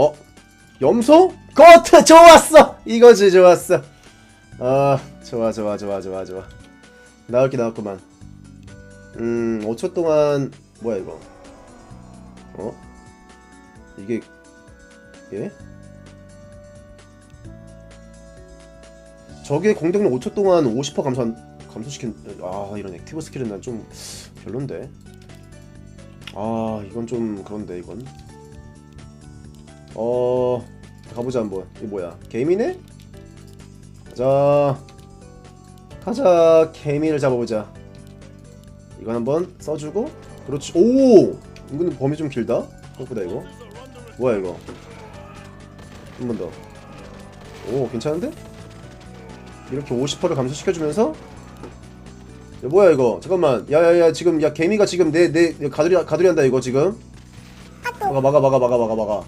어? 염소? 거트 좋았어! 이거지 좋았어. 아 좋아 좋아 좋아 좋아 좋아. 나올 게 나왔구만. 음 5초 동안 뭐야 이거? 어? 이게 예? 저게 공격력 5초 동안 50% 감소 감소시킨 아 이런 액티브 스킬은 난 좀 별론데. 아 이건 좀 그런데 이건. 어 가보자 한번. 이 뭐야? 개미네? 가자. 가자 개미를 잡아보자. 이건 한번 써주고 그렇지. 오 이거는 범위 좀 길다. 생각보다 이거. 뭐야 이거? 한 번 더. 오 괜찮은데? 이렇게 50%를 감소시켜주면서 야, 뭐야 이거 잠깐만 야야야 지금 야 개미가 지금 내 내 가두리 가두리 한다 이거 지금 막아 막아 막아 막아 막아 막아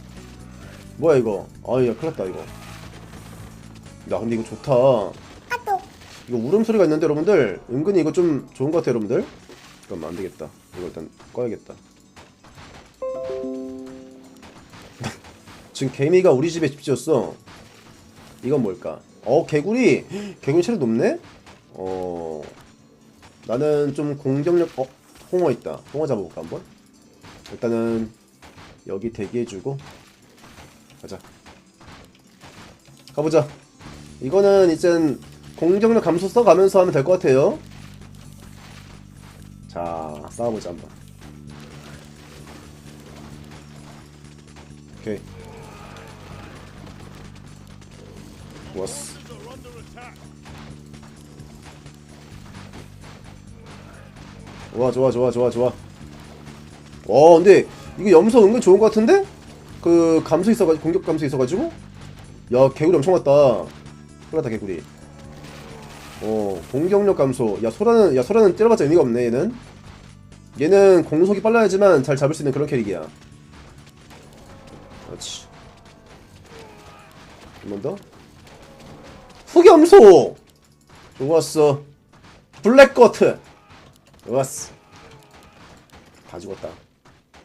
뭐야 이거? 아야 큰일났다 이거. 야 근데 이거 좋다. 이거 울음소리가 있는데 여러분들? 은근히 이거 좀 좋은 것 같아요 여러분들? 잠깐만 안되겠다. 이거 일단 꺼야겠다. 지금 개미가 우리 집에 집 지었어. 이건 뭘까? 어 개구리? 개구리 체력 높네? 어 나는 좀 공격력 어 홍어 있다. 홍어 잡아볼까 한번? 일단은 여기 대기해주고 가자. 가보자. 이거는 이젠 공격력 감소 써가면서 하면 될 것 같아요. 자 싸워보자 한번. 오케이. 좋았어. 좋아 좋아 좋아 좋아 좋아. 와 근데 이거 염소 은근 좋은 것 같은데? 그 감소 있어가지고 공격 감소 있어가지고? 야 개구리 엄청 왔다. 큰일났다 개구리. 어 공격력 감소. 야 소라는 야 소라는 때려봤자 의미가 없네 얘는. 얘는 공속이 빨라야지만 잘 잡을 수 있는 그런 캐릭이야. 그렇지. 한 번 더. 흑염소 좋았어. 블랙거트! 좋았어. 다 죽었다.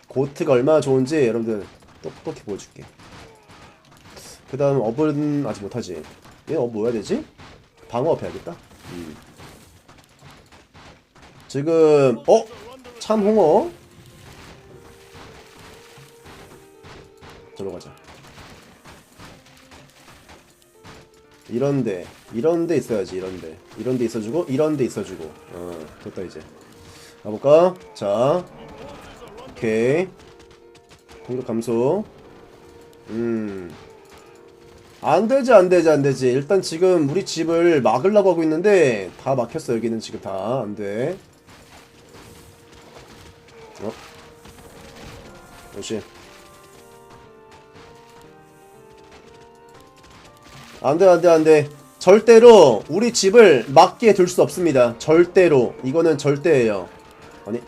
고트가 얼마나 좋은지 여러분들 똑똑히 보여줄게. 그 다음 업은 아직 못하지. 얘업 뭐 해야 되지? 방어업 해야겠다. 음. 지금 어? 참홍어? 저로 가자. 이런데 이런데 있어야지 이런데. 이런데 있어주고 이런데 있어주고. 어 됐다 이제. 가볼까? 자. 오케이 공격 감소. 음. 안되지 안되지 안되지. 일단 지금 우리 집을 막으려고 하고 있는데 다 막혔어. 여기는 지금 다 안돼. 어? 역시 안돼 안돼 안돼. 절대로 우리 집을 막게 둘 수 없습니다. 절대로. 이거는 절대예요. 아니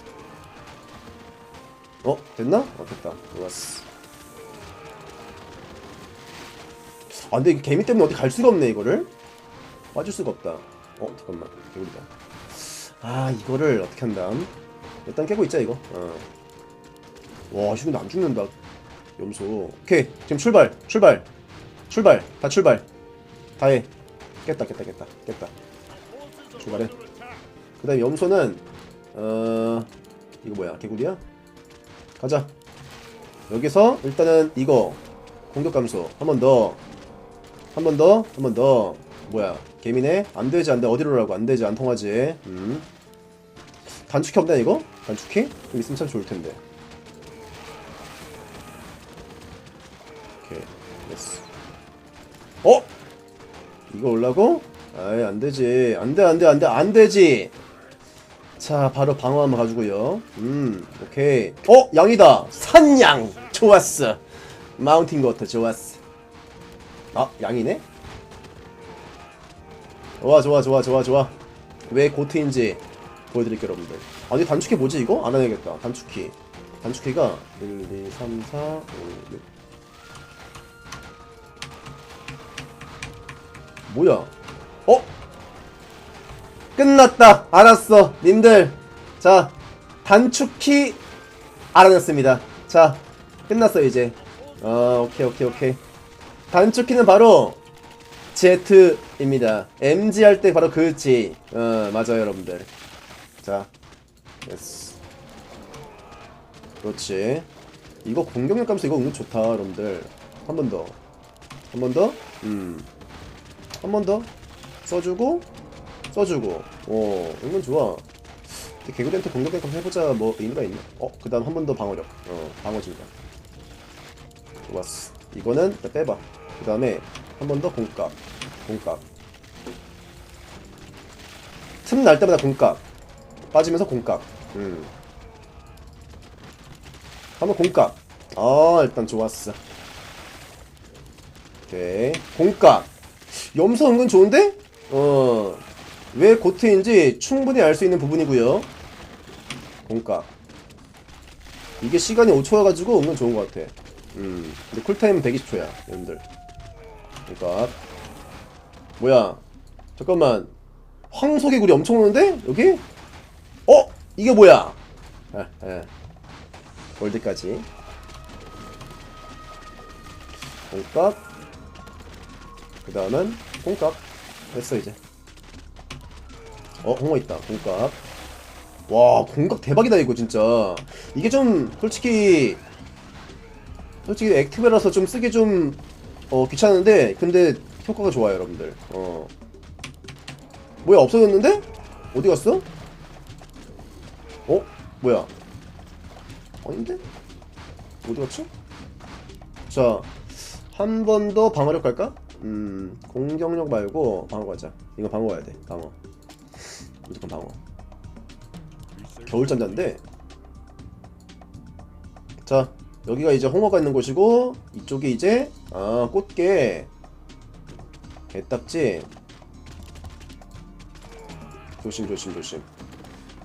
어? 됐나? 어 됐다. 좋았어. 아 근데 이게 개미 때문에 어디 갈 수가 없네 이거를? 빠질 수가 없다. 어 잠깐만. 개구리다. 아 이거를 어떻게 한다 일단 깨고 있자 이거. 어. 와 지금 안 죽는다. 염소. 오케이. 지금 출발. 출발. 출발. 다 출발. 다해. 깼다 깼다 깼다. 깼다. 출발해. 그 다음에 염소는 어 이거 뭐야? 개구리야? 가자. 여기서 일단은 이거 공격 감소. 한 번 더. 한 번 더. 한 번 더. 뭐야. 개미네? 안되지 안돼 어디로 라고? 안되지. 안 통하지. 음. 단축키 없나 이거? 단축키? 좀 있으면 참 좋을텐데. 오케이. 됐어. 어? 이거 올라고? 아이 안되지. 안돼 안돼 안돼 안되지 자 바로 방어 한번 가지고요. 음 오케이. 어 양이다. 산양. 좋았어. 마운틴 거터 좋았어. 아 양이네? 좋아 좋아 좋아 좋아 좋아. 왜 고트인지 보여드릴게요 여러분들. 아니 단축키 뭐지 이거? 안 해야겠다. 단축키. 단축키가 1, 2, 3, 4, 5, 6 뭐야? 어? 끝났다. 알았어 님들. 자 단축키 알아냈습니다. 자 끝났어 이제. 아 오케이 오케이 오케이. 단축 키는 바로 Z입니다. MG 할 때 바로 그 G. 어 맞아요 여러분들. 자 됐어. 그렇지. 이거 공격력 감소 이거 은근 좋다 여러분들. 한 번 더. 한 번 더? 음 한 번 더? 써주고 써주고. 오 은근 좋아. 개그랜트 공격력 감소 해보자 뭐 의미가 있나? 어? 그 다음 한 번 더 방어력. 어 방어 증가 좋았어. 이거는 빼봐. 그 다음에 한 번 더 공값. 공값. 틈 날 때마다 공값. 빠지면서 공값. 음. 한번 공값. 아 일단 좋았어. 오케이. 공값. 염소 은근 좋은데? 어 왜 고트인지 충분히 알 수 있는 부분이고요. 공값 이게 시간이 5초여가지고 은근 좋은 것 같아. 음 근데 쿨타임은 120초야 여러분들. 공값 뭐야? 잠깐만. 황소개구리 엄청 오는데? 여기? 어? 이게 뭐야? 아, 아. 골드까지. 공값 그 다음은 공값 됐어 이제 어 홍어 있다 공값 와 공값 대박이다 이거 진짜 이게 좀 솔직히 솔직히 액티브라서 좀 쓰기 좀 어, 귀찮은데 근데 효과가 좋아요 여러분들 어 뭐야 없어졌는데? 어디 갔어? 어? 뭐야 아닌데? 어디 갔지? 자, 한 번 더 방어력 갈까? 음, 공격력 말고 방어 가자. 이거 방어 가야 돼. 방어. 무조건 방어. 겨울잠자인데. 자, 여기가 이제 홍어가 있는 곳이고 이쪽이 이제 아 꽃게 개딱지 조심 조심 조심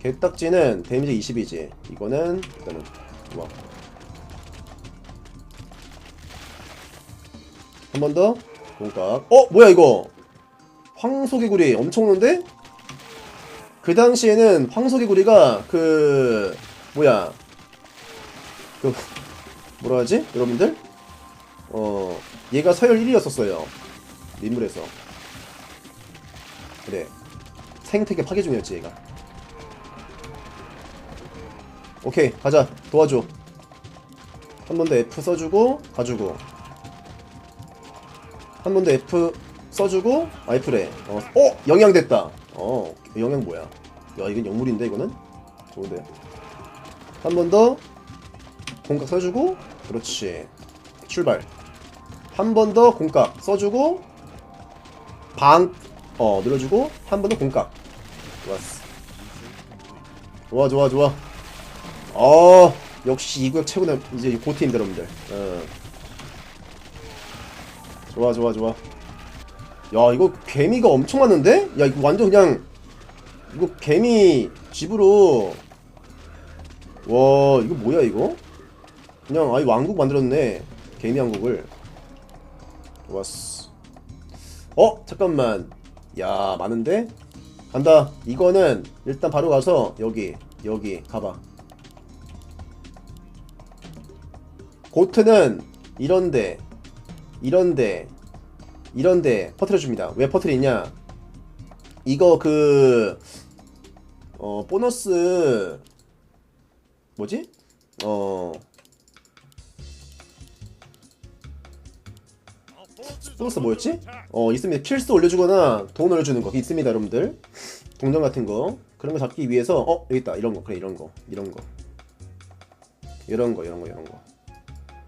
개딱지는 데미지 20이지 이거는 일단은 와. 한번 더. 공값. 어, 뭐야 이거? 황소개구리 엄청 오는데? 그 당시에는 황소개구리가 그 뭐야? 그 뭐라 하지? 여러분들? 어, 얘가 서열 1위였었어요. 민물에서. 그래. 생태계 파괴 중이었지 얘가. 오케이 가자 도와줘 한 번 더 F 써주고 가주고 한 번 더 F 써주고 아 F래 어, 어 영양 됐다 어 영양 뭐야? 야 이건 영물인데 이거는? 좋은데. 한 번 더. 공각 써주고. 그렇지. 출발. 한 번 더 공각 써주고. 방어 늘어주고. 한 번 더 공각. 좋았어. 좋아 좋아 좋아. 어 역시 이 구역 최고는 이제 고트입니다 여러분들. 어. 좋아 좋아 좋아 야 이거 개미가 엄청 많은데? 야 이거 완전 그냥 이거 개미 집으로 와 이거 뭐야 이거? 그냥 아이 왕국 만들었네 개미 왕국을 좋았어 어? 잠깐만 야 많은데? 간다 이거는 일단 바로 가서 여기 여기 가봐 고트는 이런데 이런데 이런데 퍼뜨려줍니다. 왜 퍼뜨리냐? 이거 그 어, 보너스 뭐지? 어 보너스 뭐였지? 어 있습니다. 필수 올려주거나 돈 올려주는 거. 있습니다 여러분들. 동전 같은 거. 그런 거 잡기 위해서 어 여기 있다. 이런 거. 그래 이런 거. 이런 거. 이런 거 이런 거 이런 거.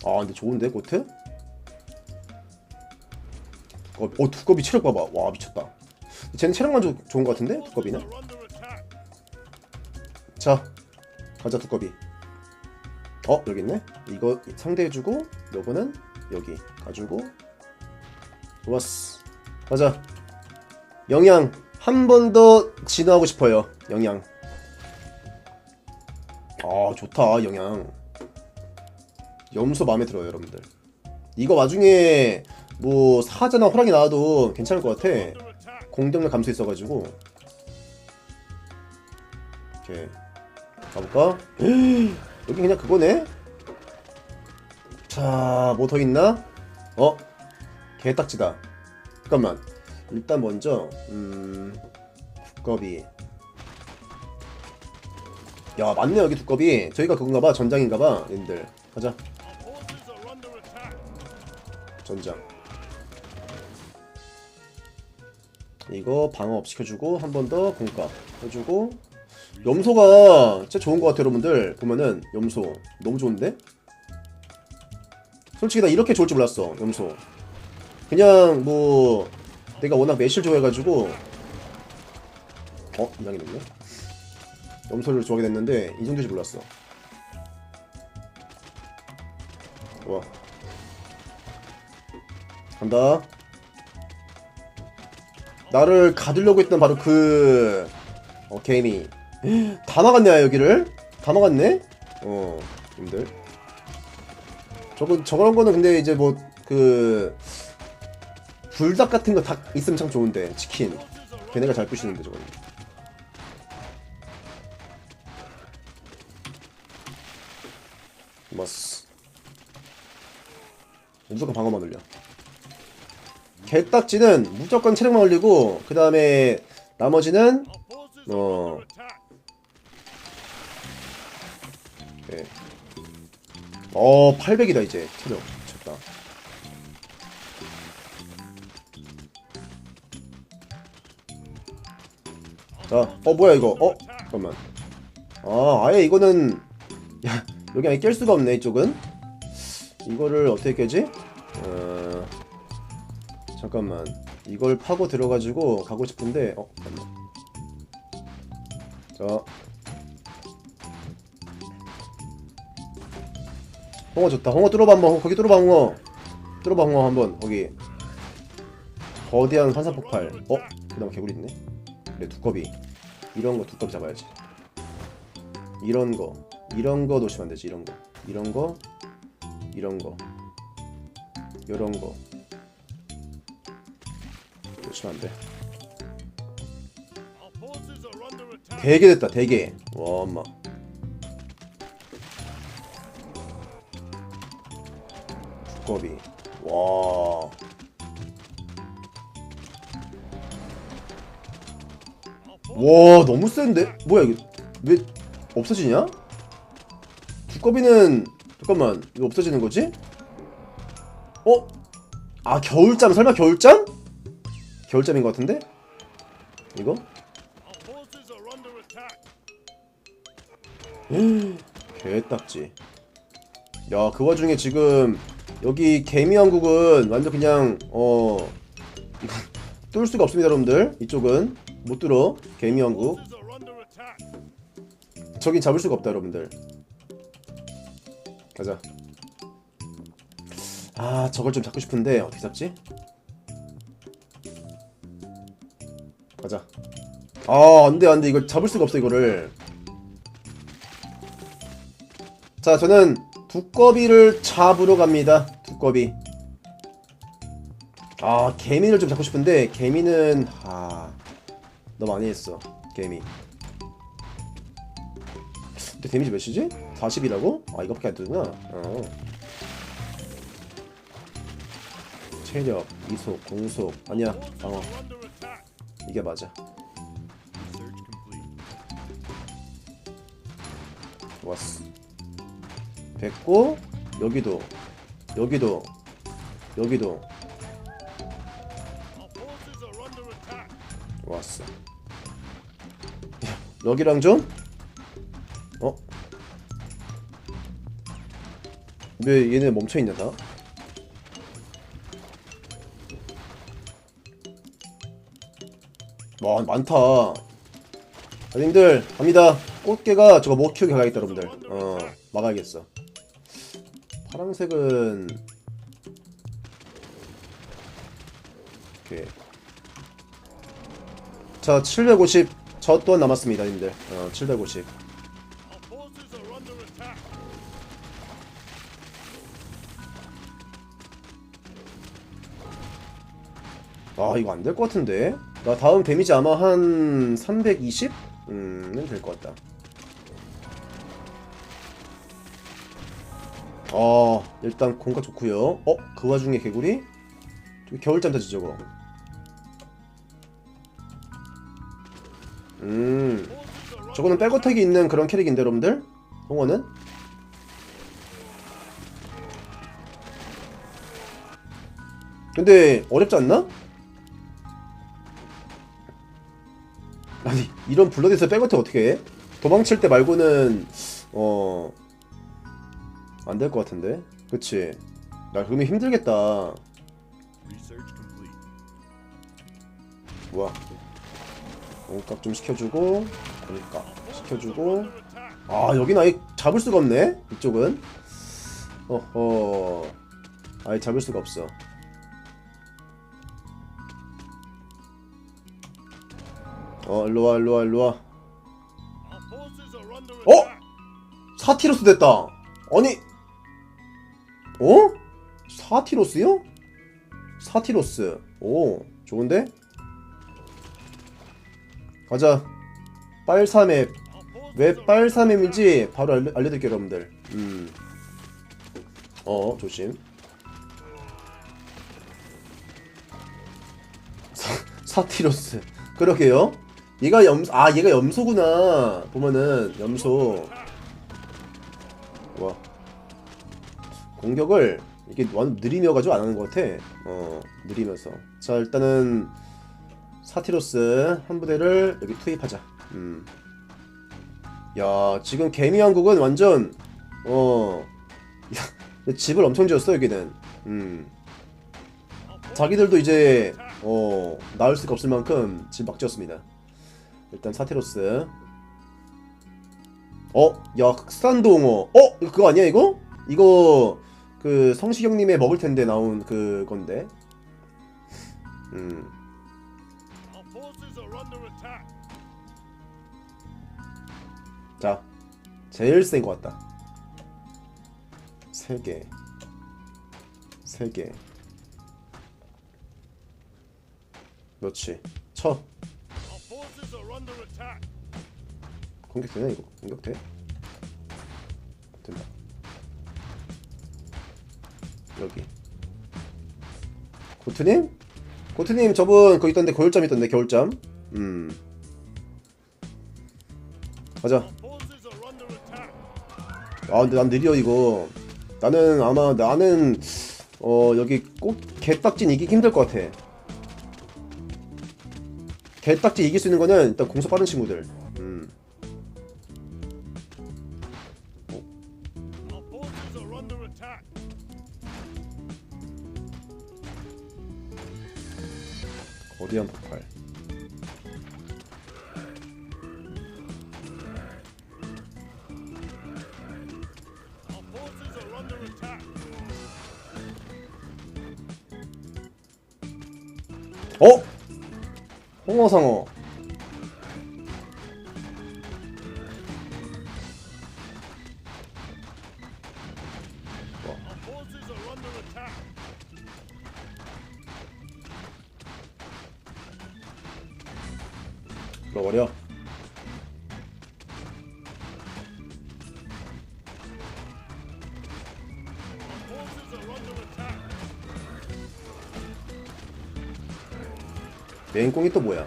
아 근데 좋은데 고트? 어, 어 두꺼비 체력 봐봐. 와 미쳤다. 쟤는 체력만 조, 좋은 것 같은데? 두꺼비는? 자 가자 두꺼비. 어 여기 있네? 이거 상대해주고 요거는 여기 가지고. 좋았어. 가자. 영양 한 번 더 진화하고 싶어요 영양. 아 좋다 영양. 염소 마음에 들어요 여러분들. 이거 나중에 뭐 사자나 호랑이 나와도 괜찮을 것 같아 공격력 감소 있어가지고 이렇게 가볼까? 여기 그냥 그거네? 자, 뭐 더 있나? 어? 개딱지다. 잠깐만. 일단 먼저 음 두꺼비. 야, 맞네 여기 두꺼비. 저희가 그건가 봐. 전장인가 봐. 님들. 가자. 전장. 이거 방어업 시켜주고 한 번 더 공값 해주고. 염소가 진짜 좋은 것 같아요 여러분들. 보면은 염소 너무 좋은데? 솔직히 나 이렇게 좋을 줄 몰랐어 염소. 그냥 뭐 내가 워낙 매실 좋아해가지고. 어? 이상이 됐네. 염소를 좋아하게 됐는데 이 정도인지 몰랐어. 와. 간다 나를 가두려고 했던 바로 그 어, 게임이. 다 막았네 여기를? 다 막았네? 어 님들. 저거 저런 거는 근데 이제 뭐 그 불닭 같은 거닭 있으면 참 좋은데 치킨. 걔네가 잘 부시는데 저거는 마스 무조건 방어만 올려 개딱지는 무조건 체력만 올리고 그 다음에 나머지는 어. 네. 어 800이다 이제. 체력. 미쳤다. 자어 뭐야 이거? 어 잠깐만. 아 아예 이거는 야 여기 아예 깰 수가 없네 이쪽은. 이거를 어떻게 깨지? 어 잠깐만. 이걸 파고 들어가지고 가고 싶은데 어 잠깐만. 자. 홍어 좋다. 홍어 뚫어봐 한번. 거기 뚫어봐 홍어. 뚫어봐 홍어 한번 거기. 거대한 환산폭발. 어? 그 다음 개구리 있네? 그래 두꺼비. 이런 거 두꺼비 잡아야지. 이런 거. 이런 거 놓치면 안 되지 이런 거. 이런 거. 이런 거. 이런 거 놓치면 안 돼. 되게 됐다, 되게. 와, 엄마. 두꺼비. 와. 와, 너무 센데? 뭐야, 이거. 왜 없어지냐? 두꺼비는, 잠깐만, 이거 없어지는 거지? 어? 아, 겨울잠? 설마 겨울잠? 겨울잠인 것 같은데? 이거? 개딱지. 야, 그 와중에 지금 여기 개미왕국은 완전 그냥 어 뚫을 수가 없습니다, 여러분들. 이쪽은 못 뚫어. 개미왕국. 저긴 잡을 수가 없다, 여러분들. 가자. 아, 저걸 좀 잡고 싶은데 어떻게 잡지? 아, 안 돼, 안 돼. 이거 잡을 수가 없어, 이거를. 자, 저는 두꺼비를 잡으러 갑니다. 두꺼비. 아, 개미를 좀 잡고 싶은데, 개미는, 아, 너무 많이 했어. 개미. 근데 데미지 몇이지? 40이라고? 아, 이거밖에 안 되구나. 어. 체력, 이속, 공속. 아니야, 방어. 이게 맞아. 좋았어. 됐고 여기도 여기도 여기도 좋았어. 야, 여기랑 좀 어? 왜 얘네 멈춰 있냐 다? 와 많다 님들 갑니다 꽃게가 저거 못 키우게 가야겠다 여러분들. 어 막아야겠어. 파란색은 오케이 자 750 저 또한 남았습니다 님들. 어 750 아 이거 안 될 것 같은데? 나 다음 데미지 아마 한 320? 음은 될 것 같다 어 일단 공각 좋고요 어? 그 와중에 개구리? 저기 겨울잠자지 저거 음 저거는 백어택이 있는 그런 캐릭인데 여러분들 홍어는 근데 어렵지 않나? 아니 이런 블러드에서 백어택 어떻게 해? 도망칠 때 말고는 어... 안 될 것 같은데? 그치? 나 그러면 힘들겠다. 뭐야? 공값 좀 시켜주고 공값 시켜주고. 아 여긴 아예 잡을 수가 없네? 이쪽은? 어허. 아예 잡을 수가 없어. 어 일로와 일로와 일로와. 어? 사티로스 됐다. 아니 어? 사티로스요? 사티로스. 오 좋은데? 가자. forces 왜 빨사맵인지 바로 알려, 알려드릴게요 여러분들. 음. 어 조심. 사, 사티로스. 그러게요. 얘가 염, 아 얘가 염소구나. 보면은 염소. 와 공격을 이게 완전 느리며 가지고 안 하는 것 같아 어 느리면서 자 일단은 사티로스 한 부대를 여기 투입하자 음. 야 지금 개미 왕국은 완전 어 야, 집을 엄청 지었어 여기는 음 자기들도 이제 어 나을 수가 없을 만큼 집 막 지었습니다 일단 사티로스 어? 야 흑산동어 어? 그거 아니야 이거? 이거 그 성시경님의 먹을 텐데 나온 그 건데 음 are under attack. 자, 제일 센 것 같다. 세 개, 세 개. 그렇지. 쳐. Our forces are under attack. 공격 되나 이거? 공격 돼? 된다. 여기. 고트님? 고트님 저분 거 있던데 겨울잠 있던데 겨울잠. 음. 가자. 아 근데 난 느려 이거 나는 아마 나는 어 여기 꼭 개딱진 이기기 힘들 것 같아 개딱지 이길 수 있는 거는 일단 공속 빠른 친구들 어? 홍어상어 메인공이 또 뭐야?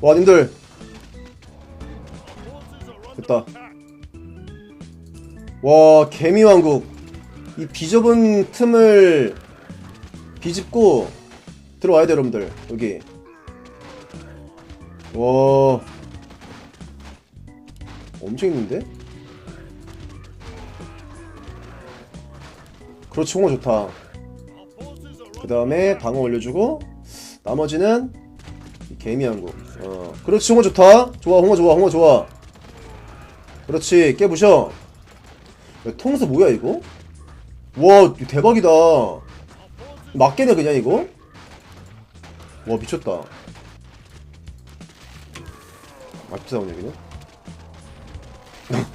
와 님들. 됐다. 와 개미왕국. 이 비좁은 틈을 비집고 들어와야 돼 여러분들. 여기. 와. 엄청 있는데? 그렇지 홍어 좋다. 그 다음에 방어 올려주고 나머지는 이 개미왕국 어 그렇지 홍어 좋다. 좋아 홍어 좋아 홍어 좋아. 그렇지 깨부셔. 야, 통수 뭐야 이거? 와 대박이다. 맞겠네 그냥 이거? 와 미쳤다. 아직도 싸우네 여기는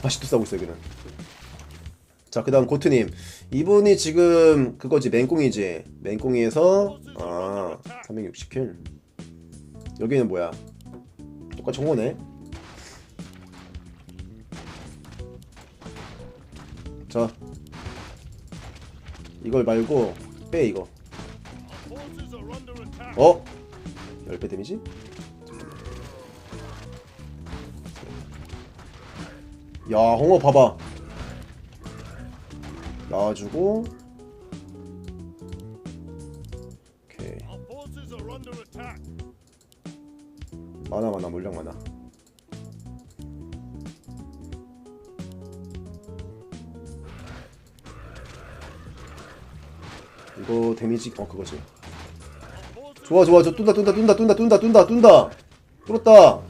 아직도 싸우고 있어 여기는 자, 그 다음 고트님. 이분이 지금 그거지, 맹꽁이지. 맹꽁이에서, 아, 360킬. 여기는 뭐야? 똑같이 정원네 자. 이걸 말고, 빼, 이거. 어? 10배 데미지? 야, 홍어 봐봐. 나와주고 오케이. 많아 많아 물량 많아. 이거 데미지 어 그거지. 좋아 좋아. 저 뚫다 뚫다 뚫다 뚫다 뚫다 뚫다 뚫다. 뚫었다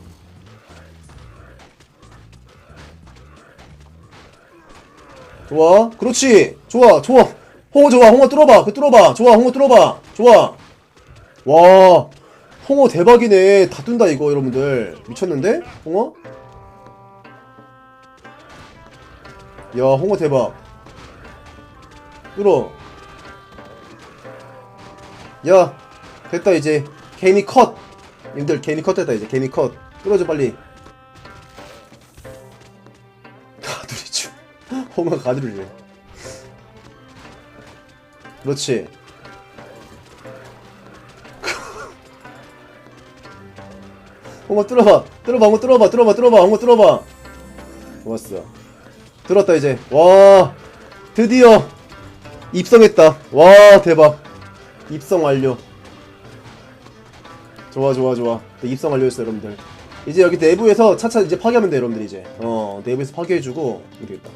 좋아? 그렇지. 좋아 좋아. 홍어 좋아 홍어 뚫어봐. 그 뚫어봐. 좋아 홍어 뚫어봐. 좋아. 와 홍어 대박이네. 다 뜬다 이거 여러분들. 미쳤는데? 홍어? 야 홍어 대박. 뚫어. 야 됐다 이제. 개미 컷. 님들 개미 컷 됐다 이제. 개미 컷. 뚫어줘 빨리 홍어 가두리래. 그렇지. 홍어 뚫어봐. 뚫어봐 홍어 뚫어봐 뚫어봐 뚫어봐 홍어 뚫어봐. 좋았어. 뚫었다 이제. 와 드디어 입성했다. 와 대박. 입성 완료. 좋아 좋아 좋아. 네, 입성 완료했어 여러분들. 이제 여기 내부에서 차차 이제 파괴하면 돼 여러분들 이제. 어 내부에서 파괴해주고 이렇게 되겠다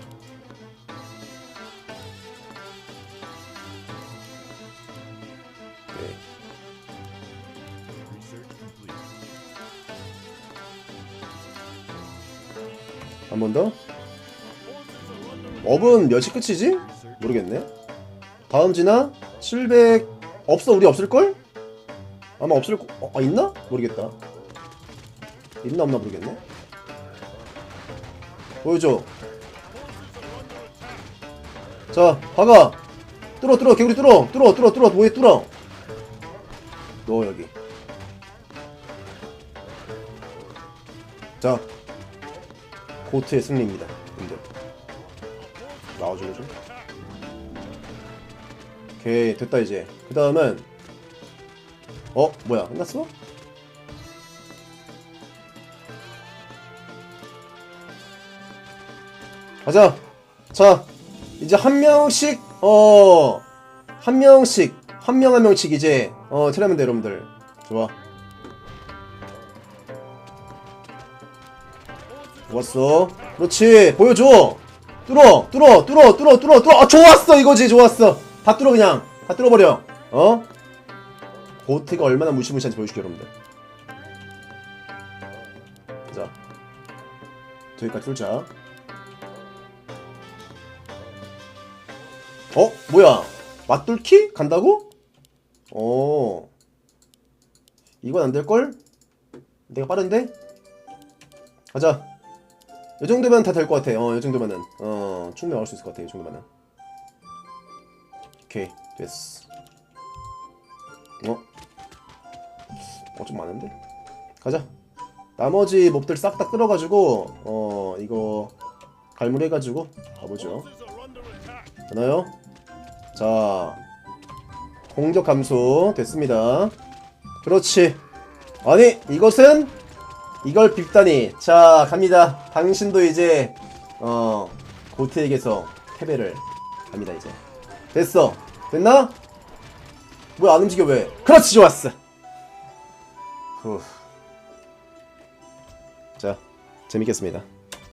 한 번 더? 업은 몇이 끝이지? 모르겠네. 다음 지나 700 없어 우리 없을걸? 아마 없을 거 어, 아 있나? 모르겠다. 있나 없나 모르겠네. 보여줘. 자, 박아. 뚫어, 뚫어, 개구리 뚫어, 뚫어, 뚫어, 뚫어, 뭐에 뚫어. 넣어 여기. 자, 고트의 승리입니다. 근데 나와줄래 좀? 오케이 됐다 이제. 그 다음은 어 뭐야 끝났어? 가자. 자 이제 한 명씩 어 한 명씩 한 명 한 명씩 이제 어 트레면 돼 여러분들. 좋아. 좋았어. 그렇지. 보여줘. 뚫어, 뚫어, 뚫어, 뚫어, 뚫어, 뚫어. 아, 좋았어. 이거지. 좋았어. 다 뚫어 그냥. 다 뚫어버려. 어? 고트가 얼마나 무시무시한지 보여줄게 여러분들. 자, 저기까지 뚫자. 어? 뭐야? 맞뚫기? 간다고? 어. 이건 안 될걸? 내가 빠른데? 가자. 이 정도면 다 될 것 같아. 어, 이 정도면은. 어, 충분히 나올 수 있을 것 같아. 이 정도면은. 오케이, 됐어. 어? 어, 좀 많은데? 가자. 나머지 몹들 싹 다 끌어가지고, 어, 이거, 갈무리해가지고, 가보죠. 되나요? 자, 공격 감소 됐습니다. 그렇지. 아니, 이것은 이걸 빕다니. 자, 갑니다. 당신도 이제 어 고트에게서 패배를 갑니다 이제. 됐어. 됐나? 뭐야 안 움직여 왜? 그렇지 좋았어. 후. 자, 재밌겠습니다.